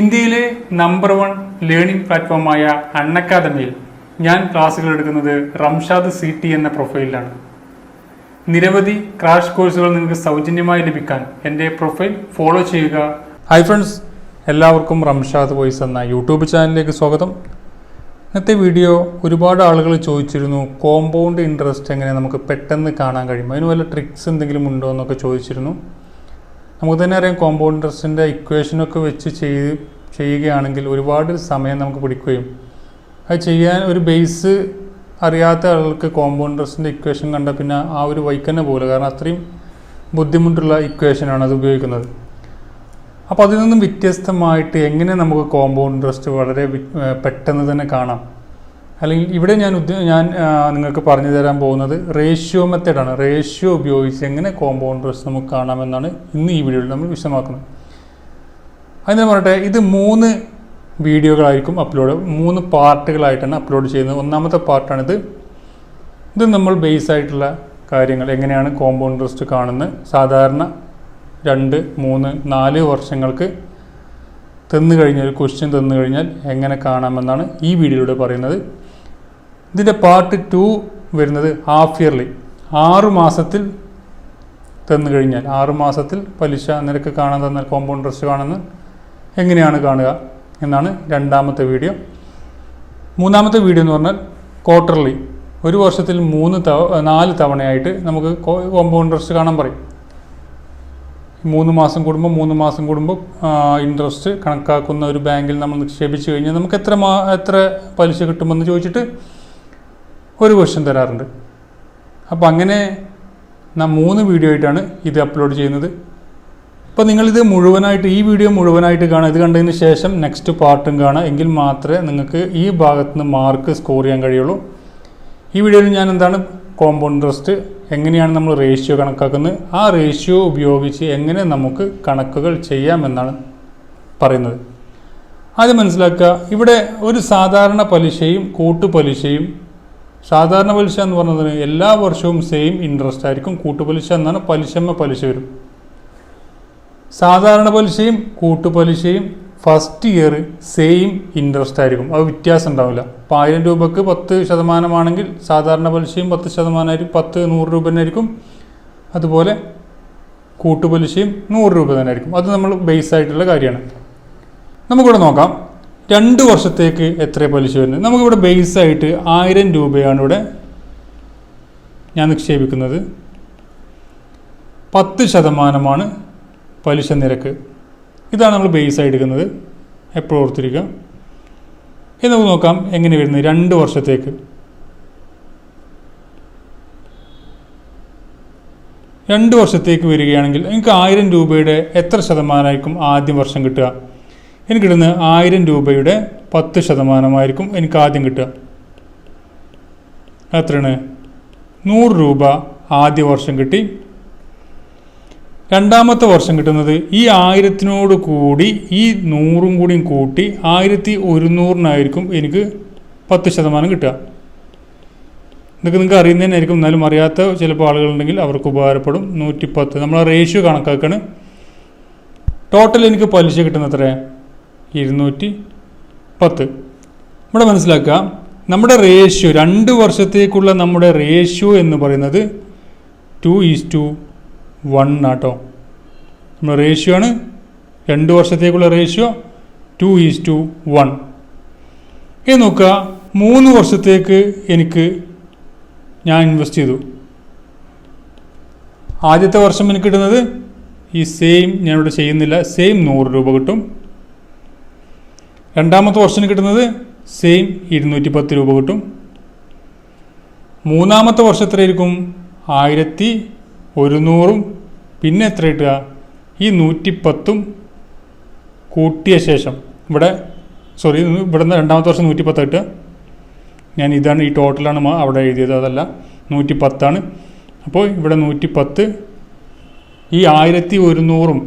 ഇന്ത്യയിലെ number one learning പ്ലാറ്റ്ഫോമായ അൺഅക്കാദമിയിൽ ഞാൻ ക്ലാസ്സുകൾ എടുക്കുന്നത് റംഷാദ് സി ടി എന്ന പ്രൊഫൈലിലാണ് നിരവധി ക്രാഷ് കോഴ്സുകൾ നിങ്ങൾക്ക് സൗജന്യമായി ലഭിക്കാൻ എന്റെ പ്രൊഫൈൽ ഫോളോ ചെയ്യുക. ഹൈ ഫ്രണ്ട്സ് എല്ലാവർക്കും റംഷാദ് വോയിസ് എന്ന യൂട്യൂബ് ചാനലിലേക്ക് സ്വാഗതം. ഇന്നത്തെ വീഡിയോ ഒരുപാട് ആളുകൾ ചോദിച്ചിരുന്നു കോമ്പൗണ്ട് ഇൻട്രസ്റ്റ് എങ്ങനെ നമുക്ക് പെട്ടെന്ന് കാണാൻ കഴിയും? അതിന് വല്ല ട്രിക്സ് എന്തെങ്കിലും ഉണ്ടോ എന്നൊക്കെ ചോദിച്ചിരുന്നു. നമുക്ക് തന്നെ അറിയാം കോമ്പൗണ്ട് ഇൻട്രസ്റ്റിന്റെ ഇക്വേഷനൊക്കെ വെച്ച് ചെയ്ത് ചെയ്യുകയാണെങ്കിൽ ഒരുപാട് സമയം നമുക്ക് പിടിക്കുകയും അത് ചെയ്യാൻ ഒരു ബേസ് അറിയാത്ത ആളുകൾക്ക് കോമ്പൗണ്ട് ഇൻട്രസ്റ്റിന്റെ ഇക്വേഷൻ കണ്ട പിന്നെ ആ ഒരു വൈക്കന്നെ പോലെ കാരണം അത്രയും ബുദ്ധിമുട്ടുള്ള ഇക്വേഷനാണ് അത് ഉപയോഗിക്കുന്നത്. അപ്പോൾ അതിൽ നിന്നും വ്യത്യസ്തമായിട്ട് എങ്ങനെ നമുക്ക് കോമ്പൗണ്ട് ഇൻട്രസ്റ്റ് വളരെ പെട്ടെന്ന് തന്നെ കാണാം? അല്ലെങ്കിൽ ഇവിടെ ഞാൻ ഞാൻ നിങ്ങൾക്ക് പറഞ്ഞു തരാൻ പോകുന്നത് റേഷ്യോ മെത്തേഡാണ് റേഷ്യോ ഉപയോഗിച്ച് എങ്ങനെ കോമ്പൗണ്ട് ഇൻട്രസ്റ്റ് നമുക്ക് കാണാമെന്നാണ് ഇന്ന് ഈ വീഡിയോയിൽ നമ്മൾ വിശദമാക്കുന്നത്. അതിന് പറയട്ടെ ഇത് മൂന്ന് വീഡിയോകളായിരിക്കും അപ്ലോഡ് മൂന്ന് പാർട്ടുകളായിട്ടാണ് അപ്ലോഡ് ചെയ്യുന്നത്. ഒന്നാമത്തെ പാർട്ടാണിത്. ഇത് നമ്മൾ ബേസ് ആയിട്ടുള്ള കാര്യങ്ങൾ എങ്ങനെയാണ് കോമ്പൗണ്ട് ഇൻട്രസ്റ്റ് കാണുന്നത്. സാധാരണ രണ്ട് മൂന്ന് നാല് വർഷങ്ങൾക്ക് തന്നു കഴിഞ്ഞാൽ ക്വസ്റ്റ്യൻ തന്നു കഴിഞ്ഞാൽ എങ്ങനെ കാണാമെന്നാണ് ഈ വീഡിയോയിലൂടെ പറയുന്നത്. ഇതിന്റെ പാർട്ട് ടു വരുന്നത് ഹാഫ് ഇയർലി ആറ് മാസത്തിൽ തന്നു കഴിഞ്ഞാൽ ആറ് മാസത്തിൽ പലിശ നിരക്ക് കാണാൻ തന്നാൽ കോമ്പൗണ്ട് ഇൻട്രസ്റ്റ് കാണുന്നത് എങ്ങനെയാണ് കാണുക എന്നാണ് രണ്ടാമത്തെ വീഡിയോ മൂന്നാമത്തെ വീഡിയോ എന്ന് പറഞ്ഞാൽ ക്വാർട്ടർലി ഒരു വർഷത്തിൽ മൂന്ന് തവ നാല് തവണയായിട്ട് നമുക്ക് കോമ്പൗണ്ട് ഇൻട്രസ്റ്റ് കാണാൻ പറയും. മൂന്ന് മാസം കൂടുമ്പോൾ മൂന്ന് മാസം കൂടുമ്പോൾ ഇൻട്രസ്റ്റ് കണക്കാക്കുന്ന ഒരു ബാങ്കിൽ നമ്മൾ നിക്ഷേപിച്ച് കഴിഞ്ഞാൽ നമുക്ക് എത്ര മാ എത്ര പലിശ കിട്ടുമെന്ന് ചോദിച്ചിട്ട് ഒരു ക്വസ്റ്റ്യൻ തരാറുണ്ട്. അപ്പോൾ അങ്ങനെ നാം മൂന്ന് വീഡിയോ ആയിട്ടാണ് ഇത് അപ്ലോഡ് ചെയ്യുന്നത്. അപ്പോൾ നിങ്ങളിത് മുഴുവനായിട്ട് ഈ വീഡിയോ മുഴുവനായിട്ട് കാണുക. ഇത് കണ്ടതിന് ശേഷം നെക്സ്റ്റ് പാർട്ടും കാണുക. എങ്കിൽ മാത്രമേ നിങ്ങൾക്ക് ഈ ഭാഗത്ത് നിന്ന് മാർക്ക് സ്കോർ ചെയ്യാൻ കഴിയുള്ളൂ. ഈ വീഡിയോയിൽ ഞാൻ എന്താണ് കോമ്പൗണ്ട് ഇൻട്രസ്റ്റ് എങ്ങനെയാണ് നമ്മൾ റേഷ്യോ കണക്കാക്കുന്നത് ആ റേഷ്യോ ഉപയോഗിച്ച് എങ്ങനെ നമുക്ക് കണക്കുകൾ ചെയ്യാമെന്നാണ് പറയുന്നത്. ആദ്യം മനസ്സിലാക്കുക ഇവിടെ ഒരു സാധാരണ പലിശയും കൂട്ടുപലിശയും സാധാരണ പലിശ എന്ന് പറഞ്ഞതിന് എല്ലാ വർഷവും സെയിം ഇൻട്രസ്റ്റ് ആയിരിക്കും. കൂട്ടുപലിശ എന്നാണ് പലിശമ്മ പലിശ വരും. സാധാരണ പലിശയും കൂട്ടുപലിശയും ഫസ്റ്റ് ഇയർ സെയിം ഇൻട്രസ്റ്റ് ആയിരിക്കും. അത് വ്യത്യാസം ഉണ്ടാവില്ല. അപ്പോൾ ആയിരം രൂപക്ക് പത്ത് ശതമാനമാണെങ്കിൽ സാധാരണ പലിശയും പത്ത് ശതമാനമായിരിക്കും. പത്ത് നൂറ് രൂപ തന്നെ ആയിരിക്കും. അതുപോലെ കൂട്ടുപലിശയും നൂറ് രൂപ തന്നെ ആയിരിക്കും. അത് നമ്മൾ ബേസ് ആയിട്ടുള്ള കാര്യമാണ്. നമുക്കിവിടെ നോക്കാം. രണ്ട് വർഷത്തേക്ക് എത്ര പലിശ വരുന്നത്? നമുക്കിവിടെ ബേസ് ആയിട്ട് ആയിരം രൂപയാണ് ഇവിടെ ഞാൻ നിക്ഷേപിക്കുന്നത്. പത്ത് ശതമാനമാണ് പലിശ നിരക്ക്. ഇതാണ് നമ്മൾ ബേസ് ആയി എടുക്കുന്നത്. എപ്പോഴും ഓർത്തിരിക്കുക. ഇനി നമുക്ക് നോക്കാം എങ്ങനെ വരുന്നത് രണ്ട് വർഷത്തേക്ക്. രണ്ട് വർഷത്തേക്ക് വരികയാണെങ്കിൽ നിങ്ങൾക്ക് ആയിരം രൂപയുടെ എത്ര ശതമാനമായിരിക്കും ആദ്യം വർഷം കിട്ടുക? എനിക്ക് കിട്ടുന്ന ആയിരം രൂപയുടെ പത്ത് ശതമാനമായിരിക്കും എനിക്ക് ആദ്യം കിട്ടുക. എത്രയാണ് നൂറ് രൂപ ആദ്യ വർഷം കിട്ടി. രണ്ടാമത്തെ വർഷം കിട്ടുന്നത് ഈ ആയിരത്തിനോട് കൂടി ഈ നൂറും കൂടിയും കൂട്ടി ആയിരത്തി ഒരുന്നൂറിനായിരിക്കും എനിക്ക് പത്ത് ശതമാനം കിട്ടുക. ഇതൊക്കെ നിങ്ങൾക്ക് അറിയുന്നതിനായിരിക്കും. എന്നാലും അറിയാത്ത ചിലപ്പോൾ ആളുകളുണ്ടെങ്കിൽ അവർക്ക് ഉപകാരപ്പെടും. നൂറ്റി പത്ത് നമ്മൾ റേഷ്യോ കണക്കാക്കാണ്. ടോട്ടൽ എനിക്ക് പലിശ കിട്ടുന്ന എത്ര ഇരുന്നൂറ്റി പത്ത്. ഇവിടെ മനസ്സിലാക്കുക നമ്മുടെ റേഷ്യോ രണ്ട് വർഷത്തേക്കുള്ള നമ്മുടെ റേഷ്യോ എന്ന് പറയുന്നത് ടു ഈസ് ടു വൺ ആട്ടോ. നമ്മുടെ റേഷ്യോ ആണ് രണ്ട് വർഷത്തേക്കുള്ള ratio two is to one ഇനി നോക്കുക മൂന്ന് വർഷത്തേക്ക് എനിക്ക് ഞാൻ ഇൻവെസ്റ്റ് ചെയ്തു. ആദ്യത്തെ വർഷം എനിക്ക് കിട്ടുന്നത് ഈ സെയിം ഞാനിവിടെ ചെയ്യുന്നില്ല സെയിം നൂറ് രൂപ കിട്ടും. രണ്ടാമത്തെ വർഷം കിട്ടുന്നത് സെയിം ഇരുന്നൂറ്റി പത്ത് രൂപ കിട്ടും. മൂന്നാമത്തെ വർഷം എത്രയായിരിക്കും? ആയിരത്തി ഒരുന്നൂറും. പിന്നെ എത്ര കിട്ടുക? ഈ നൂറ്റി പത്തും കൂട്ടിയ ശേഷം ഇവിടെ സോറി ഇവിടെ നിന്ന് രണ്ടാമത്തെ വർഷം നൂറ്റി പത്ത് കിട്ടുക. ഞാൻ ഇതാണ് ഈ ടോട്ടലാണ് അവിടെ എഴുതിയത് അതല്ല. നൂറ്റി പത്താണ് അപ്പോൾ ഇവിടെ നൂറ്റി പത്ത് ഈ ആയിരത്തി ഒരുന്നൂറും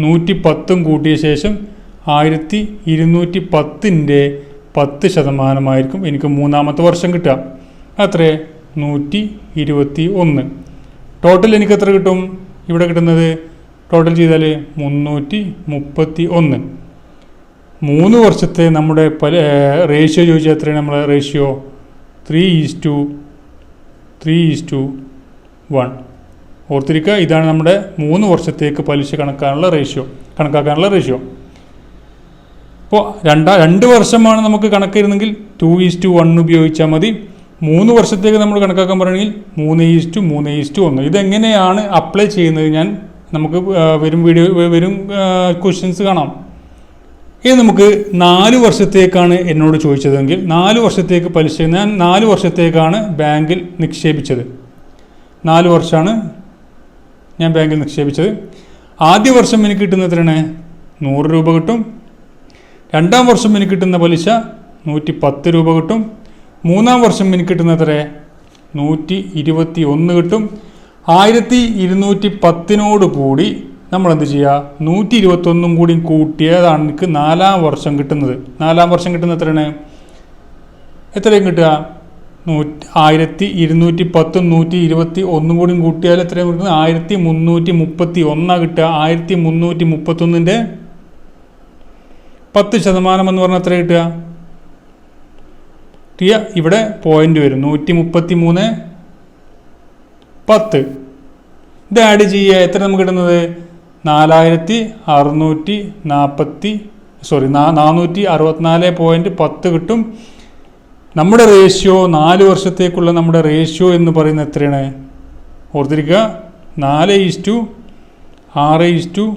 നൂറ്റി പത്തും കൂട്ടിയ ശേഷം ആയിരത്തി ഇരുന്നൂറ്റി പത്തിന്റെ പത്ത് ശതമാനമായിരിക്കും എനിക്ക് മൂന്നാമത്തെ വർഷം കിട്ടുക. അത്രേ നൂറ്റി ഇരുപത്തി ഒന്ന്. ടോട്ടൽ എനിക്ക് എത്ര കിട്ടും? ഇവിടെ കിട്ടുന്നത് ടോട്ടൽ ചെയ്താൽ മുന്നൂറ്റി മുപ്പത്തി ഒന്ന്. മൂന്ന് വർഷത്തെ നമ്മുടെ പല റേഷ്യോ ചോദിച്ചാൽ എത്രയാണ് നമ്മളെ ratio three is to three is to one ഓർത്തിരിക്കുക ഇതാണ് നമ്മുടെ മൂന്ന് വർഷത്തേക്ക് പലിശ കണക്കാനുള്ള റേഷ്യോ കണക്കാക്കാനുള്ള റേഷ്യോ ഇപ്പോൾ രണ്ടാ രണ്ട് വർഷമാണ് നമുക്ക് കണക്കിരുന്നെങ്കിൽ ടു ഈസ് ടു വൺ ഉപയോഗിച്ചാൽ മതി. മൂന്ന് വർഷത്തേക്ക് നമ്മൾ കണക്കാക്കാൻ പറയുകയാണെങ്കിൽ മൂന്ന് ഈസ് ടു മൂന്ന് ഈസ് ടു ഒന്ന്. ഇതെങ്ങനെയാണ് അപ്ലൈ ചെയ്യുന്നത് ഞാൻ നമുക്ക് വരും വീഡിയോ വരും ക്വസ്റ്റ്യൻസ് കാണാം. ഇനി നമുക്ക് നാല് വർഷത്തേക്കാണ് എന്നോട് ചോദിച്ചതെങ്കിൽ നാല് വർഷത്തേക്ക് പലിശ ഞാൻ നാല് വർഷത്തേക്കാണ് ബാങ്കിൽ നിക്ഷേപിച്ചത്. നാല് വർഷമാണ് ഞാൻ ബാങ്കിൽ നിക്ഷേപിച്ചത്. ആദ്യ വർഷം എനിക്ക് കിട്ടുന്ന എത്രയാണ്? നൂറ് രൂപ കിട്ടും. രണ്ടാം വർഷം എനിക്ക് കിട്ടുന്ന പലിശ നൂറ്റി പത്ത് രൂപ കിട്ടും. മൂന്നാം വർഷം എനിക്ക് കിട്ടുന്ന എത്ര? നൂറ്റി ഇരുപത്തി ഒന്ന് കിട്ടും. ആയിരത്തി ഇരുന്നൂറ്റി പത്തിനോട് കൂടി നമ്മൾ എന്ത് ചെയ്യുക നൂറ്റി ഇരുപത്തൊന്നും കൂടി കൂട്ടിയതാണ് എനിക്ക് നാലാം വർഷം കിട്ടുന്നത്. നാലാം വർഷം കിട്ടുന്ന എത്രയാണ്? എത്രയും കിട്ടുക? നൂറ്റി ആയിരത്തി ഇരുന്നൂറ്റി പത്തും നൂറ്റി ഇരുപത്തി ഒന്നും കൂടി കൂട്ടിയാൽ എത്രയും കിട്ടുന്നത്? ആയിരത്തി മുന്നൂറ്റി മുപ്പത്തി ഒന്നാണ് കിട്ടുക. ആയിരത്തി മുന്നൂറ്റി മുപ്പത്തൊന്നിന്റെ പത്ത് ശതമാനം എന്ന് പറഞ്ഞാൽ എത്ര കിട്ടുക? ടിയ ഇവിടെ പോയിന്റ് വരും. നൂറ്റി മുപ്പത്തി മൂന്ന് പത്ത്. ഇത് ആഡ് ചെയ്യുക. എത്ര നമുക്ക് കിട്ടുന്നത്? നാലായിരത്തി അറുന്നൂറ്റി നാൽപ്പത്തി സോറി നാനൂറ്റി അറുപത്തിനാല് പോയിന്റ് പത്ത് കിട്ടും. നമ്മുടെ റേഷ്യോ നാല് വർഷത്തേക്കുള്ള നമ്മുടെ റേഷ്യോ എന്ന് പറയുന്നത് എത്രയാണ്? ഓർത്തിരിക്കുക. നാല് ഈസ് ടു ആറ് ഈസ് ടു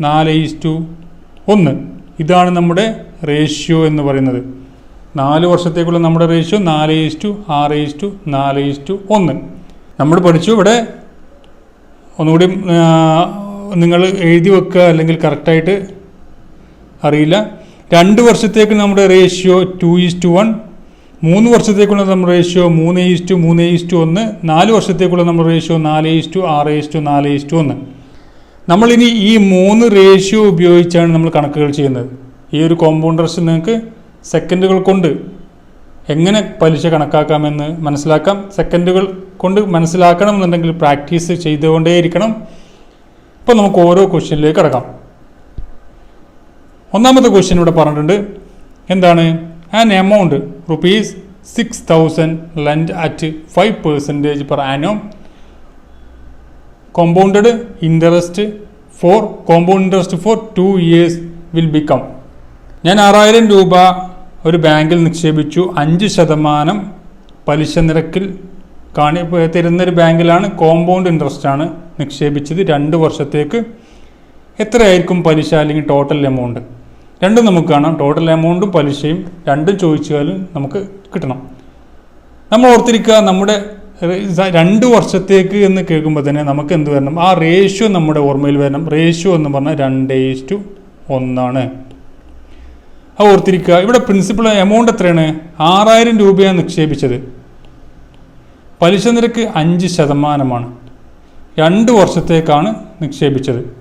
നാല് ഈസ് ടു ഒന്ന്. ഇതാണ് നമ്മുടെ റേഷ്യോ എന്ന് പറയുന്നത്. നാല് വർഷത്തേക്കുള്ള നമ്മുടെ റേഷ്യോ നാല് ഈസ് ടു ആറ് ഈസ് ടു നാല് ഈസ് ടു ഒന്ന്. നമ്മൾ പഠിച്ചു ഇവിടെ ഒന്നുകൂടി നിങ്ങൾ എഴുതി വെക്കുക അല്ലെങ്കിൽ കറക്റ്റായിട്ട് അറിയില്ല. രണ്ട് വർഷത്തേക്ക് നമ്മുടെ ratio two is to one മൂന്ന് വർഷത്തേക്കുള്ള നമ്മുടെ റേഷ്യോ മൂന്ന് ഈസ് ടു മൂന്ന് ഈസ് ടു ഒന്ന്. നാല് വർഷത്തേക്കുള്ള നമ്മുടെ റേഷ്യോ നാല് ഈസ് ടു ആറ് ഈസ് ടു നാല് ഈസ് ടു ഒന്ന്. നമ്മളിനി ഈ മൂന്ന് റേഷ്യോ ഉപയോഗിച്ചാണ് നമ്മൾ കണക്കുകൾ ചെയ്യുന്നത്. ഈ ഒരു കോമ്പൗണ്ടർസ് നിങ്ങൾക്ക് സെക്കൻഡുകൾ കൊണ്ട് എങ്ങനെ പലിശ കണക്കാക്കാമെന്ന് മനസ്സിലാക്കാം. സെക്കൻഡുകൾ കൊണ്ട് മനസ്സിലാക്കണം എന്നുണ്ടെങ്കിൽ പ്രാക്ടീസ് ചെയ്തുകൊണ്ടേയിരിക്കണം. ഇപ്പോൾ നമുക്ക് ഓരോ ക്വസ്റ്റ്യനിലേക്ക് കിടക്കാം. ഒന്നാമത്തെ ക്വസ്റ്റ്യൻ ഇവിടെ പറഞ്ഞിട്ടുണ്ട്. എന്താണ്? An amount rupees six thousand lend at five percentage per annum compounded interest for compound interest for two years will become ഞാൻ ആറായിരം രൂപ ഒരു ബാങ്കിൽ നിക്ഷേപിച്ചു. അഞ്ച് ശതമാനം പലിശ നിരക്കിൽ കാണി തരുന്നൊരു ബാങ്കിലാണ് കോമ്പൗണ്ട് ഇൻട്രസ്റ്റ് ആണ് നിക്ഷേപിച്ചത്. രണ്ട് വർഷത്തേക്ക് എത്രയായിരിക്കും പലിശ അല്ലെങ്കിൽ ടോട്ടൽ എമൗണ്ട് രണ്ടും നമുക്ക് കാണാം. ടോട്ടൽ എമൗണ്ടും പലിശയും രണ്ടും ചോദിച്ചാലും നമുക്ക് കിട്ടണം. നമ്മൾ ഓർത്തിരിക്കുക നമ്മുടെ രണ്ട് വർഷത്തേക്ക് എന്ന് കേൾക്കുമ്പോൾ തന്നെ നമുക്ക് എന്ത് വരണം? ആ റേഷ്യോ നമ്മുടെ ഓർമ്മയിൽ വരണം. റേഷ്യോ എന്ന് പറഞ്ഞാൽ രണ്ട് ടു ഒന്നാണ്. അത് ഓർത്തിരിക്കുക. ഇവിടെ പ്രിൻസിപ്പൾ എമൗണ്ട് എത്രയാണ്? ആറായിരം രൂപയാണ് നിക്ഷേപിച്ചത്. പലിശ നിരക്ക് അഞ്ച് ശതമാനമാണ്. രണ്ട് വർഷത്തേക്കാണ് നിക്ഷേപിച്ചത്.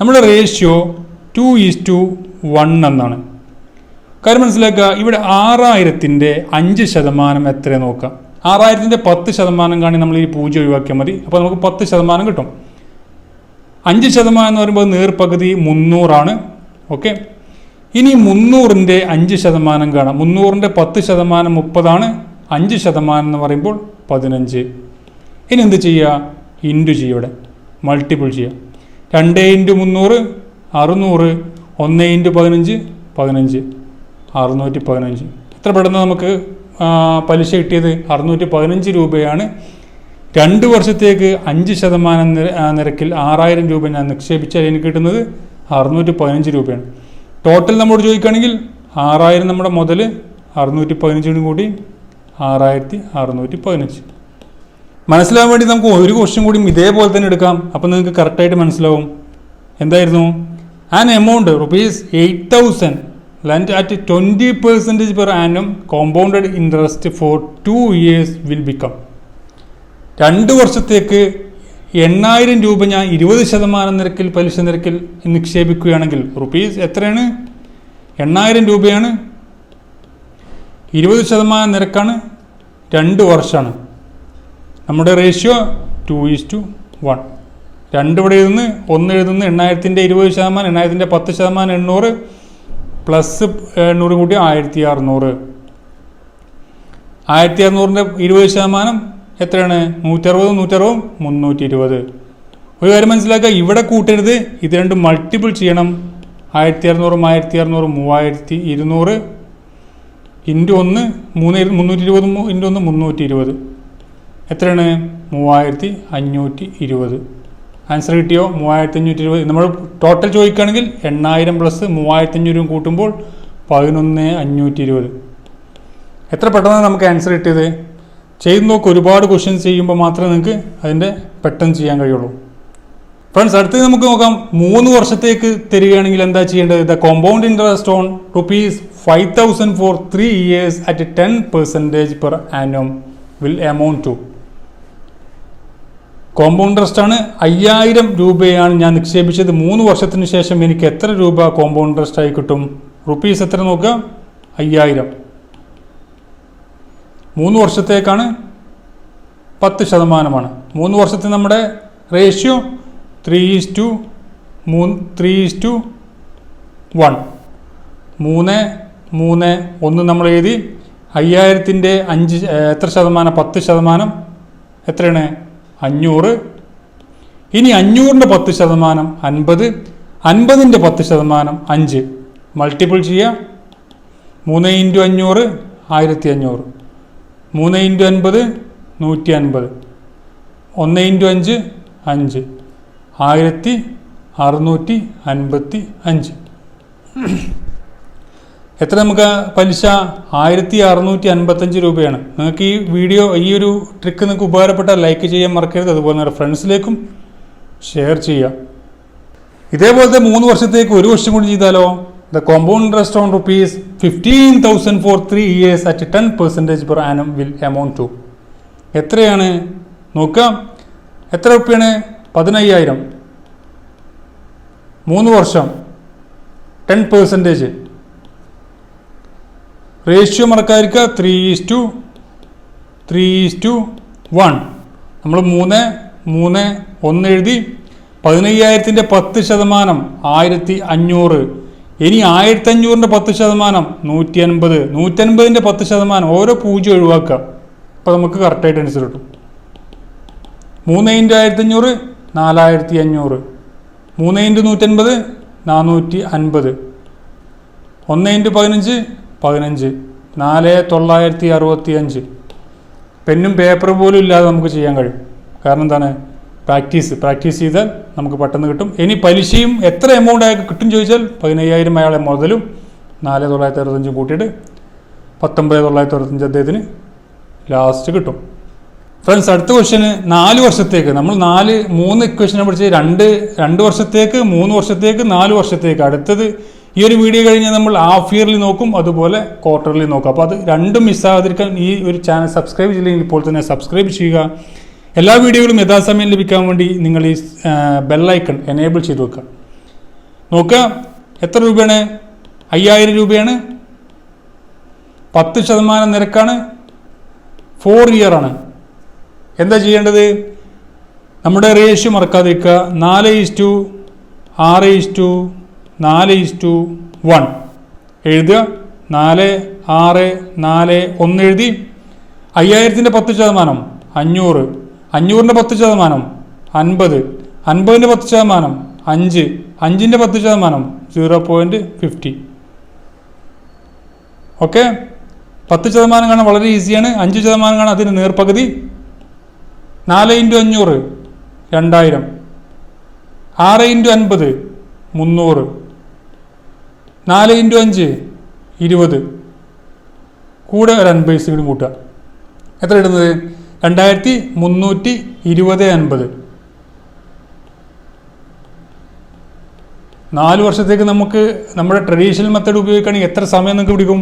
നമ്മുടെ ratio two is to one എന്നാണ്. കാര്യം മനസ്സിലാക്കുക ഇവിടെ ആറായിരത്തിന്റെ അഞ്ച് ശതമാനം എത്ര നോക്കാം ആറായിരത്തിന്റെ പത്ത് ശതമാനം കാണി നമ്മൾ ഈ പൂജ്യം ഒഴിവാക്കിയാൽ മതി. അപ്പോൾ നമുക്ക് പത്ത് ശതമാനം കിട്ടും. അഞ്ച് ശതമാനം എന്ന് പറയുമ്പോൾ നേർപകുതി മുന്നൂറാണ്. ഓക്കെ? ഇനി മുന്നൂറിന്റെ അഞ്ച് ശതമാനം കാണാം. മുന്നൂറിന്റെ പത്ത് ശതമാനം മുപ്പതാണ്. അഞ്ച് ശതമാനം എന്ന് പറയുമ്പോൾ പതിനഞ്ച്. ഇനി എന്ത് ചെയ്യുക? ഇന്റു ചെയ്യുക ഇവിടെ. മൾട്ടിപ്പിൾ ചെയ്യുക. രണ്ട് ഇന്റു മുന്നൂറ് അറുന്നൂറ്. ഒന്ന് ഇന്റു പതിനഞ്ച് പതിനഞ്ച്. അറുന്നൂറ്റി പതിനഞ്ച്. എത്ര പെട്ടെന്ന് നമുക്ക് പലിശ കിട്ടിയത് അറുന്നൂറ്റി പതിനഞ്ച് രൂപയാണ്. രണ്ട് വർഷത്തേക്ക് അഞ്ച് ശതമാനം നിര- നിരക്കിൽ ആറായിരം രൂപ ഞാൻ നിക്ഷേപിച്ചാൽ എനിക്ക് കിട്ടുന്നത്. അറുന്നൂറ്റി പതിനഞ്ച് രൂപയാണ്. ടോട്ടൽ നമ്മോട് ചോദിക്കുകയാണെങ്കിൽ ആറായിരം നമ്മുടെ മുതൽ അറുന്നൂറ്റി പതിനഞ്ചിനും കൂടി ആറായിരത്തി അറുന്നൂറ്റി പതിനഞ്ച് മനസ്സിലാവാൻ വേണ്ടി നമുക്ക് ഒരു ക്വസ്റ്റ്യൻ കൂടി ഇതേപോലെ തന്നെ എടുക്കാം. അപ്പം നിങ്ങൾക്ക് കറക്റ്റായിട്ട് മനസ്സിലാവും. എന്തായിരുന്നു? An amount rupees eight thousand lend at twenty percentage per annum compounded interest for two years will become രണ്ട് വർഷത്തേക്ക് എണ്ണായിരം രൂപ ഞാൻ ഇരുപത് ശതമാനം നിരക്കിൽ പലിശ നിരക്കിൽ നിക്ഷേപിക്കുകയാണെങ്കിൽ റുപ്പീസ് എത്രയാണ്? എണ്ണായിരം രൂപയാണ്. ഇരുപത് ശതമാനം നിരക്കാണ്. രണ്ട് വർഷമാണ് നമ്മുടെ ratio two is to one രണ്ടിവിടെ എഴുതുന്നു ഒന്ന് എഴുതുന്നു എണ്ണായിരത്തിന്റെ ഇരുപത് ശതമാനം എണ്ണായിരത്തിന്റെ പത്ത് ശതമാനം എണ്ണൂറ്. പ്ലസ് എണ്ണൂറും കൂട്ടി ആയിരത്തി അറുന്നൂറ് ആയിരത്തി അറുന്നൂറിന്റെ ഇരുപത് ശതമാനം എത്രയാണ്? നൂറ്ററുപതും നൂറ്ററുപതും മുന്നൂറ്റി ഇരുപത് ഒരു കാര്യം മനസ്സിലാക്കുക ഇവിടെ കൂട്ടരുത് ഇത് രണ്ടും മൾട്ടിപ്പിൾ ചെയ്യണം. ആയിരത്തി അറുന്നൂറും ആയിരത്തി അറുന്നൂറും മൂവായിരത്തി ഇരുന്നൂറ് ഇന്റു ഒന്ന് മൂന്ന് മുന്നൂറ്റി ഇരുപത് ഇന്റു ഒന്ന് മുന്നൂറ്റി ഇരുപത് എത്രയാണ്? മൂവായിരത്തി അഞ്ഞൂറ്റി ഇരുപത് ആൻസർ കിട്ടിയോ? മൂവായിരത്തി അഞ്ഞൂറ്റി ഇരുപത് നമ്മൾ ടോട്ടൽ ചോദിക്കുകയാണെങ്കിൽ എണ്ണായിരം പ്ലസ് മൂവായിരത്തി അഞ്ഞൂറും കൂട്ടുമ്പോൾ പതിനൊന്ന് അഞ്ഞൂറ്റി ഇരുപത് എത്ര പെട്ടെന്ന് നമുക്ക് ആൻസർ കിട്ടിയത്? ചെയ്ത് നോക്ക് ഒരുപാട് ക്വസ്റ്റ്യൻസ് ചെയ്യുമ്പോൾ മാത്രമേ നിങ്ങൾക്ക് അതിന്റെ പെട്ടെന്ന് ചെയ്യാൻ കഴിയുള്ളൂ. ഫ്രണ്ട്സ് അടുത്തത് നമുക്ക് നോക്കാം. മൂന്ന് വർഷത്തേക്ക് തരികയാണെങ്കിൽ എന്താ ചെയ്യേണ്ടത്? The compound interest on rupees five thousand for three years at ten percentage per annum will amount to compound ആണ്. അയ്യായിരം രൂപയാണ് ഞാൻ നിക്ഷേപിച്ചത്. മൂന്ന് വർഷത്തിന് ശേഷം എനിക്ക് എത്ര രൂപ കോമ്പൗണ്ട് ഇൻട്രസ്റ്റ് ആയി കിട്ടും? റുപ്പീസ് എത്ര നോക്കുക? അയ്യായിരം. മൂന്ന് വർഷത്തേക്കാണ് പത്ത് ശതമാനമാണ്. മൂന്ന് വർഷത്തെ നമ്മുടെ റേഷ്യോ ത്രീ ഈസ് ടു മൂന്ന് ത്രീ ഈസ് ടു വൺ മൂന്ന് മൂന്ന് ഒന്ന് നമ്മൾ എഴുതി. അയ്യായിരത്തിന്റെ അഞ്ച് എത്ര ശതമാനം? പത്ത് ശതമാനം. എത്രയാണ്? അഞ്ഞൂറ്. ഇനി അഞ്ഞൂറിന്റെ പത്ത് ശതമാനം അൻപത് അൻപതിന്റെ പത്ത് ശതമാനം അഞ്ച്. മൾട്ടിപ്പിൾ ചെയ്യുക മൂന്ന് ഇന്റു അഞ്ഞൂറ് ആയിരത്തി അഞ്ഞൂറ്. മൂന്ന് ഇന്റു അൻപത് നൂറ്റി അൻപത്. ഒന്ന് ഇന്റു അഞ്ച് അഞ്ച്. ആയിരത്തി അറുന്നൂറ്റി അൻപത്തി അഞ്ച്. എത്ര നമുക്ക് പലിശ? ആയിരത്തി അറുന്നൂറ്റി അൻപത്തഞ്ച് രൂപയാണ്. നിങ്ങൾക്ക് ഈ വീഡിയോ ഈ ഒരു ട്രിക്ക് നിങ്ങൾക്ക് ഉപകാരപ്പെട്ടാൽ ലൈക്ക് ചെയ്യാൻ മറക്കരുത്. അതുപോലെ നിങ്ങളുടെ ഫ്രണ്ട്സിലേക്കും ഷെയർ ചെയ്യുക. ഇതേപോലത്തെ മൂന്ന് വർഷത്തേക്ക് ഒരു വർഷം കൂടി ചെയ്താലോ? The compound interest on rupees fifteen thousand for three years at ten percentage per annum will amount to എത്രയാണ്? നോക്കാം. എത്ര റുപ്യാണ് പതിനയ്യായിരം. മൂന്ന് വർഷം. ടെൻ പെർസെന്റേജ് റേഷ്യോ മറക്കാതിരിക്കുക three is to three is to one നമ്മൾ മൂന്ന് മൂന്ന് ഒന്ന് എഴുതി പതിനയ്യായിരത്തിന്റെ പത്ത് ശതമാനം ആയിരത്തി അഞ്ഞൂറ് ഇനി ആയിരത്തി അഞ്ഞൂറിന്റെ പത്ത് ശതമാനം നൂറ്റി അൻപത് നൂറ്റി അൻപതിന്റെ പത്ത് ശതമാനം ഓരോ പൂജ്യം ഒഴിവാക്കുക. അപ്പോൾ നമുക്ക് കറക്റ്റായിട്ട് ആൻസർ കിട്ടും. മൂന്ന് ഇന്റു ആയിരത്തി അഞ്ഞൂറ് നാലായിരത്തി അഞ്ഞൂറ് മൂന്ന് ഇന്റു നൂറ്റൻപത് നാനൂറ്റി അൻപത് ഒന്ന് ഇന്റു പതിനഞ്ച് പതിനഞ്ച്. നാല് തൊള്ളായിരത്തി അറുപത്തി അഞ്ച് പെന്നും പേപ്പറും പോലും ഇല്ലാതെ നമുക്ക് ചെയ്യാൻ കഴിയും. കാരണം എന്താണ്? പ്രാക്ടീസ് പ്രാക്ടീസ് ചെയ്താൽ നമുക്ക് പെട്ടെന്ന് കിട്ടും. ഇനി പലിശയും എത്ര എമൗണ്ട് അയാൾക്ക് കിട്ടും ചോദിച്ചാൽ പതിനയ്യായിരം അയാളെ മുതലും നാല് തൊള്ളായിരത്തി അറുപത്തഞ്ച് കൂട്ടിയിട്ട് പത്തൊമ്പത് തൊള്ളായിരത്തി അറുപത്തഞ്ച് അദ്ദേഹത്തിന് ലാസ്റ്റ് കിട്ടും. ഫ്രണ്ട്സ് അടുത്ത ക്വസ്റ്റ്യന് നാല് വർഷത്തേക്ക്. നമ്മൾ നാല് മൂന്ന് ഇക്വേഷനെ പഠിച്ച് രണ്ട് രണ്ട് വർഷത്തേക്ക് മൂന്ന് വർഷത്തേക്ക് നാല് വർഷത്തേക്ക്. അടുത്തത് ഈ ഒരു വീഡിയോ കഴിഞ്ഞാൽ നമ്മൾ ഹാഫ് ഇയർലി നോക്കും അതുപോലെ ക്വാർട്ടർലി നോക്കും. അപ്പോൾ അത് രണ്ടും മിസ്സാകാതിരിക്കാൻ ഈ ഒരു ചാനൽ സബ്സ്ക്രൈബ് ചെയ്തില്ലെങ്കിൽ ഇപ്പോൾ തന്നെ സബ്സ്ക്രൈബ് ചെയ്യുക. എല്ലാ വീഡിയോകളും യഥാസമയം ലഭിക്കാൻ വേണ്ടി നിങ്ങൾ ഈ ബെല്ലൈക്കൺ എനേബിൾ ചെയ്ത് വെക്കുക. നോക്കുക എത്ര രൂപയാണ്? അയ്യായിരം രൂപയാണ്. പത്ത് ശതമാനം നിരക്കാണ്. ഫോർ ഇയർ ആണ്. എന്താ ചെയ്യേണ്ടത്? നമ്മുടെ റേഷ്യോ മറക്കാതിരിക്കുക നാല് ടു ആറ് ടു നാല് ടു വൺ. എഴുതുക. നാല് ആറ് നാല് ഒന്ന് എഴുതി. അയ്യായിരത്തിന്റെ പത്ത് ശതമാനം അഞ്ഞൂറ്. അഞ്ഞൂറിന്റെ പത്ത് ശതമാനം അൻപത്. അൻപതിന്റെ പത്ത് ശതമാനം അഞ്ച്. അഞ്ചിന്റെ പത്ത് ശതമാനം സീറോ പോയിന്റ് ഫിഫ്റ്റി. ഓക്കെ? പത്ത് ശതമാനം കാണാൻ വളരെ ഈസിയാണ്. അഞ്ച് ശതമാനം കാണാൻ അതിന് നേർപ്പകുതി നാല് ഇന്റു അഞ്ഞൂറ് രണ്ടായിരം. ആറ് ഇന്റു അൻപത് മുന്നൂറ്. നാല് ഇന്റു അഞ്ച് ഇരുപത്. കൂടെ ഒരു അൻപത് കൂടി കൂട്ടുക. എത്ര ഇടുന്നത്? രണ്ടായിരത്തി മുന്നൂറ്റി ഇരുപത് അൻപത്. നാല് വർഷത്തേക്ക് നമുക്ക് നമ്മുടെ ട്രഡീഷണൽ മെത്തേഡ് ഉപയോഗിക്കുകയാണെങ്കിൽ എത്ര സമയം നിങ്ങൾക്ക് പിടിക്കും?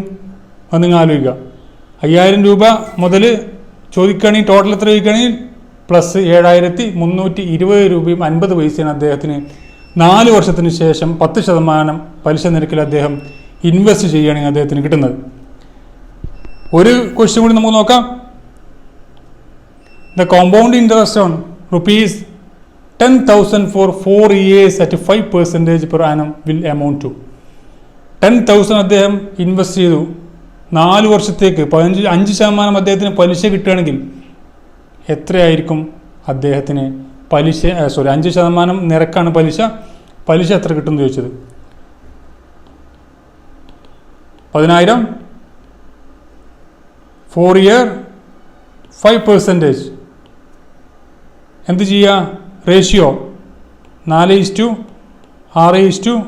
അത് നിങ്ങൾ ആലോചിക്കുക. അയ്യായിരം രൂപ മുതൽ ചോദിക്കുകയാണെങ്കിൽ ടോട്ടൽ എത്ര ചോദിക്കുകയാണെങ്കിൽ? പ്ലസ് ഏഴായിരത്തി മുന്നൂറ്റി ഇരുപത് രൂപയും അൻപത് പൈസയാണ് അദ്ദേഹത്തിന് നാല് വർഷത്തിന് ശേഷം പത്ത് ശതമാനം പലിശ നിരക്കിൽ അദ്ദേഹം ഇൻവെസ്റ്റ് ചെയ്യുകയാണെങ്കിൽ അദ്ദേഹത്തിന് കിട്ടുന്നത്. ഒരു ക്വസ്റ്റ്യൻ കൂടി നമുക്ക് നോക്കാം. The compound interest on rupees ten thousand for four years at five percentage per annum will amount to ten thousand അദ്ദേഹം ഇൻവെസ്റ്റ് ചെയ്തു. നാല് വർഷത്തേക്ക് പതിനഞ്ച് അഞ്ച് ശതമാനം അദ്ദേഹത്തിന് പലിശ കിട്ടുകയാണെങ്കിൽ എത്രയായിരിക്കും അദ്ദേഹത്തിന് പലിശ സോറി അഞ്ച് ശതമാനം നിരക്കാണ് പലിശ. പലിശ എത്ര കിട്ടും ചോദിച്ചത്? പതിനായിരം? ഫോർ ഇയർ ഫൈവ് പെർസെന്റേജ് എന്ത് ചെയ്യുക റേഷ്യോ നാല് ഇസ്റ്റു ആറ് ഇസ്റ്റു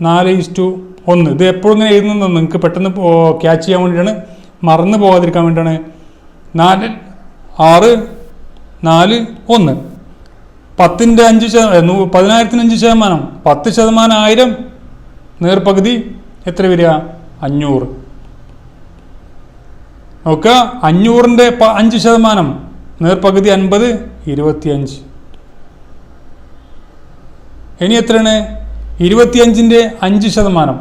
നാല് ഇസ്റ്റു ഒന്ന്. ഇത് എപ്പോഴും ഇങ്ങനെ എഴുതുന്നത് നിങ്ങൾക്ക് പെട്ടെന്ന് ക്യാച്ച് ചെയ്യാൻ വേണ്ടിയിട്ടാണ്. മറന്നു പോകാതിരിക്കാൻ വേണ്ടിയിട്ടാണ്. നാല് ആറ് നാല് ഒന്ന്. പത്തിന്റെ അഞ്ച് ശതമാനം പതിനായിരത്തിന് അഞ്ച് ശതമാനം. പത്ത് ശതമാനം ആയിരം നേർപകുതി എത്ര വരിക? അഞ്ഞൂറ്. നോക്കുക അഞ്ഞൂറിന്റെ അഞ്ച് ശതമാനം നേർപകുതി അൻപത് ഇരുപത്തിയഞ്ച്. ഇനി എത്രയാണ്? ഇരുപത്തിയഞ്ചിന്റെ അഞ്ച് ശതമാനം.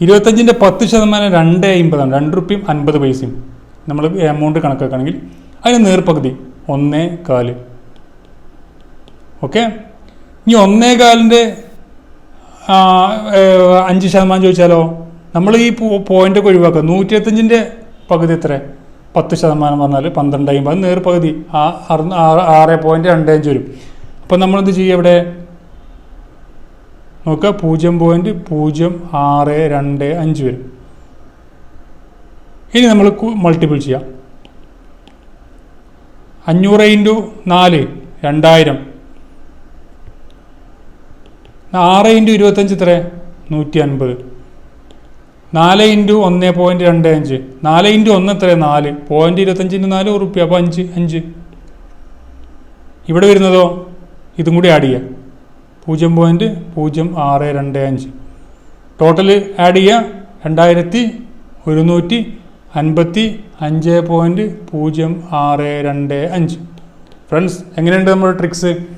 ഇരുപത്തഞ്ചിന്റെ പത്ത് ശതമാനം രണ്ട് അമ്പതാണ് രണ്ട് റുപ്യം അൻപത് പൈസയും. നമ്മൾ എമൗണ്ട് കണക്കാക്കുകയാണെങ്കിൽ അതിന് നേർപകുതി ഒന്നേ കാൽ. ഓക്കെ? ഇനി ഒന്നേ കാലിന്റെ അഞ്ച് ശതമാനം ചോദിച്ചാലോ? നമ്മൾ ഈ പോയിന്റൊക്കെ ഒഴിവാക്കുക. നൂറ്റി ഇരുപത്തഞ്ചിന്റെ പകുതി എത്ര? പത്ത് ശതമാനം പറഞ്ഞാൽ പന്ത്രണ്ടായും. അത് നേർ പകുതി. ആറ് പോയിന്റ് രണ്ട് അഞ്ച് വരും. അപ്പം നമ്മളെന്ത് ചെയ്യുക ഇവിടെ നോക്കുക. പൂജ്യം പോയിന്റ് പൂജ്യം ആറ് രണ്ട് അഞ്ച് വരും. ഇനി നമ്മൾ മൾട്ടിപ്പിൾ ചെയ്യാം. അഞ്ഞൂറ് ഇന്റു നാല് രണ്ടായിരം. ആറ് ഇന്റു ഇരുപത്തഞ്ച് ഇത്ര നൂറ്റി അൻപത് നാല് ഇന്റു ഒന്ന് പോയിന്റ് രണ്ട് അഞ്ച്. നാല് ഇന്റു ഒന്ന് ഇത്ര നാല്. പോയിന്റ് ഇരുപത്തഞ്ച് ഇന്റു നാല് ഉറുപ്പ്യ. അപ്പോൾ അഞ്ച് അഞ്ച്. ഇവിടെ വരുന്നതോ? ഇതും കൂടി ആഡ് ചെയ്യുക പൂജ്യം പോയിന്റ് പൂജ്യം ആറ് രണ്ട് അഞ്ച്. ടോട്ടൽ ആഡ് ചെയ്യുക രണ്ടായിരത്തി ഒരുന്നൂറ്റി അൻപത്തി അഞ്ച് പോയിന്റ് പൂജ്യം ആറ് രണ്ട് അഞ്ച്. ഫ്രണ്ട്സ് എങ്ങനെയുണ്ട് നമ്മുടെ ട്രിക്സ്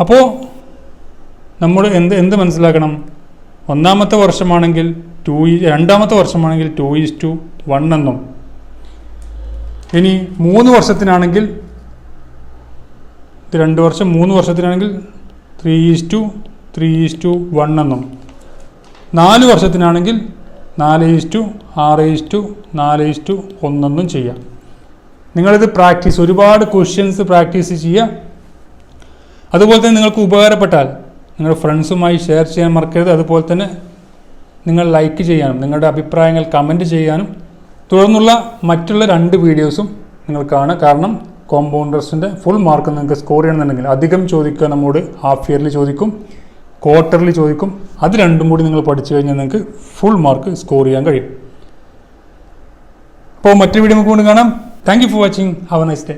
അപ്പോൾ നമ്മൾ എന്ത് എന്ത് മനസ്സിലാക്കണം? ഒന്നാമത്തെ വർഷമാണെങ്കിൽ ടു രണ്ടാമത്തെ വർഷമാണെങ്കിൽ ടു ഈസ് ടു വൺ എന്നും. ഇനി മൂന്ന് വർഷത്തിനാണെങ്കിൽ രണ്ട് വർഷം മൂന്ന് വർഷത്തിനാണെങ്കിൽ three is to three is to one എന്നും. നാല് വർഷത്തിനാണെങ്കിൽ നാല് ഈസ് ടു ആറ് ഈസ് ടു നാല് ഈസ് ടു ഒന്നെന്നും ചെയ്യാം. നിങ്ങളിത് പ്രാക്ടീസ് ഒരുപാട് ക്വസ്റ്റ്യൻസ് പ്രാക്ടീസ് ചെയ്യുക. അതുപോലെ തന്നെ നിങ്ങൾക്ക് ഉപകാരപ്പെട്ടാൽ നിങ്ങളുടെ ഫ്രണ്ട്സുമായി ഷെയർ ചെയ്യാൻ മറക്കരുത്. അതുപോലെ തന്നെ നിങ്ങൾ ലൈക്ക് ചെയ്യാനും നിങ്ങളുടെ അഭിപ്രായങ്ങൾ കമന്റ് ചെയ്യാനും തുടർന്നുള്ള മറ്റുള്ള രണ്ട് വീഡിയോസും നിങ്ങൾ കാണുക. കാരണം കോമ്പൗണ്ടേഴ്സിന്റെ ഫുൾ മാർക്ക് നിങ്ങൾക്ക് സ്കോർ ചെയ്യണമെന്നുണ്ടെങ്കിൽ അധികം ചോദിക്കുക നമ്മോട് ഹാഫ് ഇയർലി ചോദിക്കും ക്വാർട്ടർലി ചോദിക്കും. അത് രണ്ടും കൂടി നിങ്ങൾ പഠിച്ചു കഴിഞ്ഞാൽ നിങ്ങൾക്ക് ഫുൾ മാർക്ക് സ്കോർ ചെയ്യാൻ കഴിയും. അപ്പോൾ മറ്റൊരു വീഡിയോ നമുക്ക് കൊണ്ട് കാണാം. Thank you for watching have a nice day